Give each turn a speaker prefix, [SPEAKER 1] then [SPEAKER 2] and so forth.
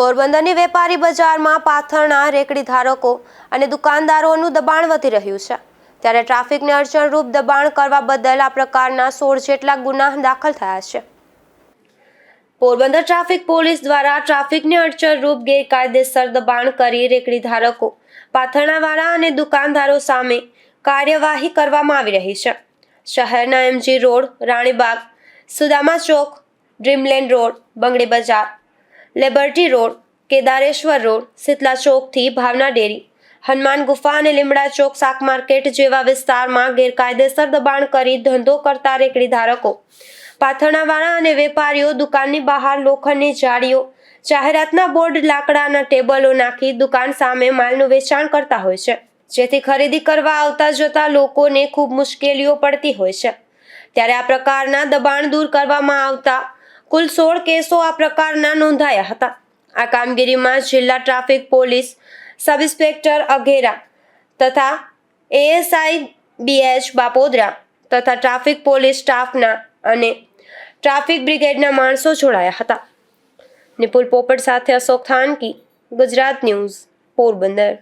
[SPEAKER 1] પોરબંદરની વેપારી બજારમાં પાથરણા રેકડી ધારકો અને દુકાનદારોનું દબાણ વધી રહ્યું છે. ત્યારે ટ્રાફિકને અડચણરૂપ દબાણ કરવા બદલ આ પ્રકારના સોળ જેટલા ગુના દાખલ થયા છે. પોરબંદર ટ્રાફિક પોલીસ દ્વારા ટ્રાફિકને અડચણરૂપ ગેરકાયદેસર દબાણ કરી રેકડી ધારકો, પાથરણાવાળા અને દુકાનદારો સામે કાર્યવાહી કરવામાં આવી રહી છે. શહેરના એમજી રોડ, રાણીબાગ, સુદામા ચોક Dreamland road, Bangdi Bazar Liberty road, Kedareshwar road, Shitla ચોકથી Bhavna dairy, Hanuman Gufa અને લીમડા ચોક શાક માર્કેટ જેવા વિસ્તારમાં ગેરકાયદેસર દબાણ કરી ધંધો કરતા રેકડી ધારકો. પાથરણાવાળા અને વેપારીઓ દુકાનની બહાર લોખંડની જાળીઓ, જાહેરાતના બોર્ડ, લાકડાના ટેબલો નાખી દુકાન સામે માલનું વેચાણ કરતા હોય છે. જેથી ખરીદી કરવા આવતા જતા લોકોને ખૂબ મુશ્કેલીઓ પડતી હોય છે. ત્યારે આ પ્રકારના દબાણ દૂર કરવામાં આવતા કુલ સોળ કેસો આ પ્રકારના નોંધાયા હતા. આ કામગીરીમાં જિલ્લા traffic police, sub inspector Aghera તથા એએસઆઈ બીએચ બાપોદરા તથા ટ્રાફિક પોલીસ સ્ટાફના અને ટ્રાફિક બ્રિગેડના માણસો જોડાયા હતા. નિપુલ પોપટ સાથે અશોક થાનકી, ગુજરાત ન્યૂઝ, પોરબંદર.